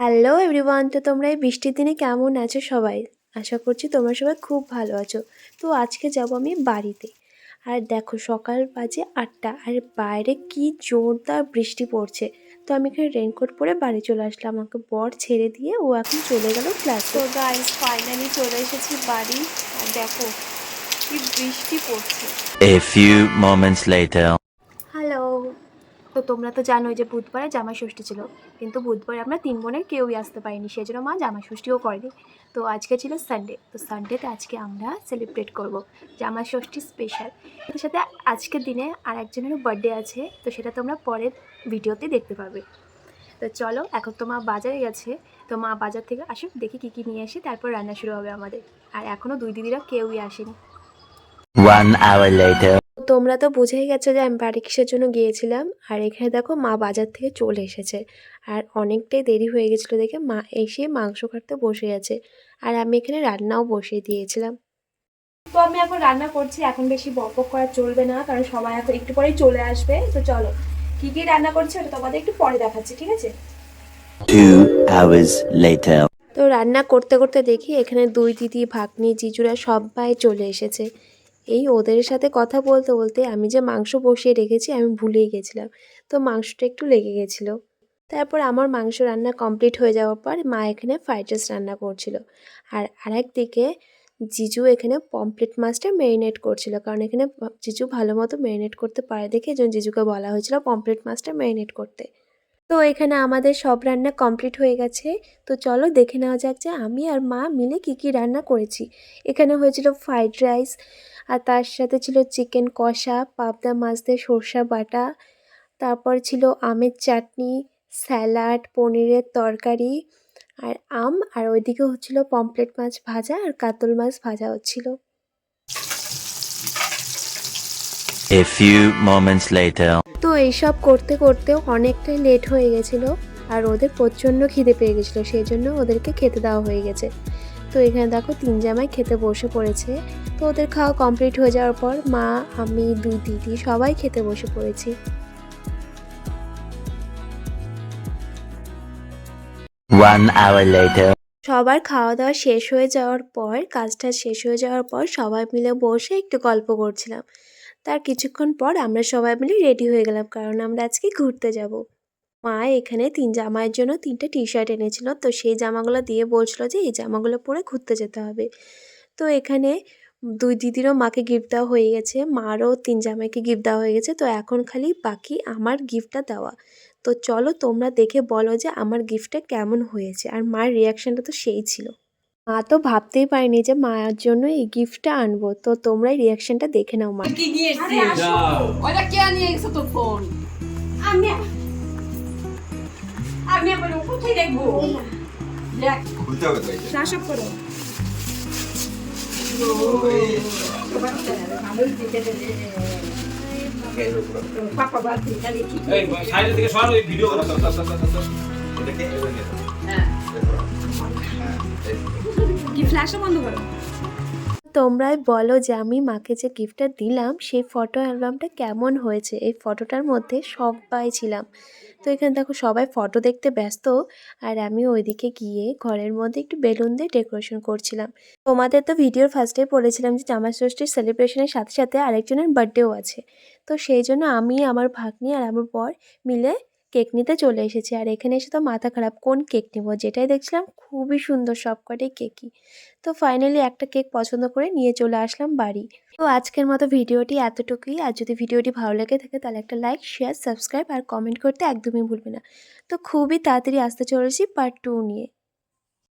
Hello everyone তো তোমরা এই বৃষ্টির দিনে কেমন আছো সবাই? আশা করছি তোমরা সবাই খুব ভালো আছো। তো আজকে যাব আমি বাড়িতে। আর দেখো সকাল বাজে আটটা আর বাইরে কি জোরদার বৃষ্টি পড়ছে। তো আমি এখানে রেনকোট পরে বাড়ি চলে আসলাম। আমাকে বর ছেড়ে দিয়ে ও এখন চলে গেল ক্লাস তো গাইস ফাইনালি চলে এসেছি বাড়ি। আর দেখো কি বৃষ্টি পড়ছে। A few moments later. তো তোমরা তো জানোই যে বুধবারে জামাই ষষ্ঠী ছিল। কিন্তু বুধবারে আমরা তিন বোনের কেউই আসতে পারিনি, সেজন্য মা জামাই ষষ্ঠীও করেনি। তো আজকে ছিল সানডে তো সানডেতে আজকে আমরা সেলিব্রেট করব জামাই ষষ্ঠী স্পেশাল এর সাথে আজকের দিনে আর একজনেরও বার্থডে আছে, তো সেটা তোমরা পরের ভিডিওতে দেখতে পাবে। তো চলো, এখন তো মা বাজারে গেছে, তো মা বাজার থেকে আসুক, দেখি কী কী নিয়ে আসি তারপর রান্না শুরু হবে আমাদের। আর এখনও দুই দিদিরা কেউই আসেনি। One hour later. তোমরা তো বুঝেই গেছো যে আমি বাড়ি কিসের জন্য গিয়েছিলাম। আর এখানে দেখো মা বাজার থেকে চলে এসেছে। আর অনেকটাই দেরি হয়ে গেছিল দেখে মা এসে মাংস কাটতে বসে আছে। আর আমি এখানে রান্নাও বসিয়ে দিয়েছিলাম। তো আমি এখন রান্না করছি এখন বেশি বকবক করা চলবে না কারণ সবাই এখন একটু পরেই চলে আসবে। তো চলো কী কী রান্না করছি ওটা তোমাদের একটু পরে দেখাচ্ছি ঠিক আছে. তো রান্না করতে করতে দেখি এখানে দুই দিদি ভাগ্নি জিজুরা সবাই চলে এসেছে। এই ওদের সাথে কথা বলতে বলতে আমি যে মাংস বসিয়ে রেখেছি, আমি ভুলেই গেছিলাম। তো মাংসটা একটু লেগে গেছিল। তারপর আমার মাংস রান্না কমপ্লিট হয়ে যাওয়ার পর মা এখানে ফ্রাইড রাইস রান্না করছিল। আর আরেক দিকে জিজু এখানে পমপ্লেট মাছটা ম্যারিনেট করছিল। কারণ এখানে জিজু ভালো মতো ম্যারিনেট করতে পারে দেখে এই জিজুকে বলা হয়েছিল পমপ্লেট মাছটা ম্যারিনেট করতে। তো এখানে আমাদের সব রান্না কমপ্লিট হয়ে গেছে। তো চলো দেখে নেওয়া যাক যে আমি আর মা মিলে কি কি রান্না করেছি। এখানে হয়েছিল ফ্রাইড রাইস আর তার সাথে ছিল চিকেন কষা, পাবদা মাছ দিয়ে সর্ষা বাটা, তারপর ছিল আমের চাটনি, স্যালাড, পনিরের তরকারি, আর আম, আর ওইদিকে হচ্ছিল পমপ্লেট মাছ ভাজা আর কাতল মাছ ভাজা হচ্ছিল। A few moments later. এইসব করতে করতেও অনেকটাই লেট হয়ে গেছিল আর ওদের প্রচণ্ড খিদে পেয়ে গেছিল সেই জন্য ওদেরকে খেতে দেওয়া হয়ে গেছে। তো এখানে দেখো তিন জামাই খেতে বসে পড়েছে। তো ওদের খাওয়া কমপ্লিট হয়ে যাওয়ার পর মা আমি দুই দিদি সবাই খেতে বসে পড়েছি. সবার খাওয়া দাওয়া শেষ হয়ে যাওয়ার পর কাজটা শেষ হয়ে যাওয়ার পর সবাই মিলে বসে একটু গল্প করছিলাম। তার কিছুক্ষণ পর আমরা সবাই মিলে রেডি হয়ে গেলাম, কারণ আমরা আজকে ঘুরতে যাব। মা এখানে তিন জামাইয়ের জন্য তিনটে টি শার্ট এনেছিল, তো সেই জামাগুলো দিয়ে বলছিল যে এই জামাগুলো পরে ঘুরতে যেতে হবে। তো এখানে দুই দিদিরও মাকে গিফট দেওয়া হয়ে গেছে, মারও তিন জামাইকে গিফট দেওয়া হয়ে গেছে, তো এখন খালি বাকি আমার গিফটটা দেওয়া। তো চলো তোমরা দেখে বলো যে আমার গিফটটা কেমন হয়েছে, আর মার রিয়াকশানটা তো সেই ছিল। মা তো ভাবতেই পারিনি যে মায়ের জন্য এই গিফটটা আনব। তো তোমরাই রিয়াকশনটা দেখে নাও মা। কি নিয়ে ওটা কে নিয়ে গেছে তোর ফোন আমি আমি আবার কোথায় দেখব? দেখ। খুলতে হবে তো এটা। শাসক করো। পাপা বাদ দিয়ে খালি এই সাইডের থেকে সর ওই ভিডিও করো। হ্যাঁ দেখো। এই তো। কি ফ্ল্যাশও বন্ধ করো। তোমরাই বলো যে আমি মাকে যে গিফটটা দিলাম সেই ফটো অ্যালবামটা কেমন হয়েছে? এই ফটোটার মধ্যে সবাই ছিলাম। তো এখানে দেখো সবাই ফটো দেখতে ব্যস্ত। আর আমি ওইদিকে গিয়ে ঘরের মধ্যে একটু বেলুন দিয়ে ডেকোরেশন করছিলাম। তোমাদের তো ভিডিওর ফার্স্টে বলেছিলাম যে জামা ষষ্ঠীর সেলিব্রেশনের সাথে সাথে আরেকজনের বার্থডেও আছে। তো সেই জন্য আমি আমার ভাগ্নি আর আমার বর মিলে কেক নিতে চলে এসেছি। আর এখানে এসে তো মাথা খারাপ, কোন কেক নেব? যেটাই দেখছিলাম খুবই সুন্দর সবকটাই কেকই। তো ফাইনালি একটা কেক পছন্দ করে নিয়ে চলে আসলাম বাড়ি। তো আজকের মতো ভিডিওটি এতটুকুই। আর যদি ভিডিওটি ভালো লেগে থাকে তাহলে একটা লাইক শেয়ার সাবস্ক্রাইব আর কমেন্ট করতে একদমই ভুলবে না। তো খুবই তাড়াতাড়ি আসতে চলেছি পার্ট টু নিয়ে।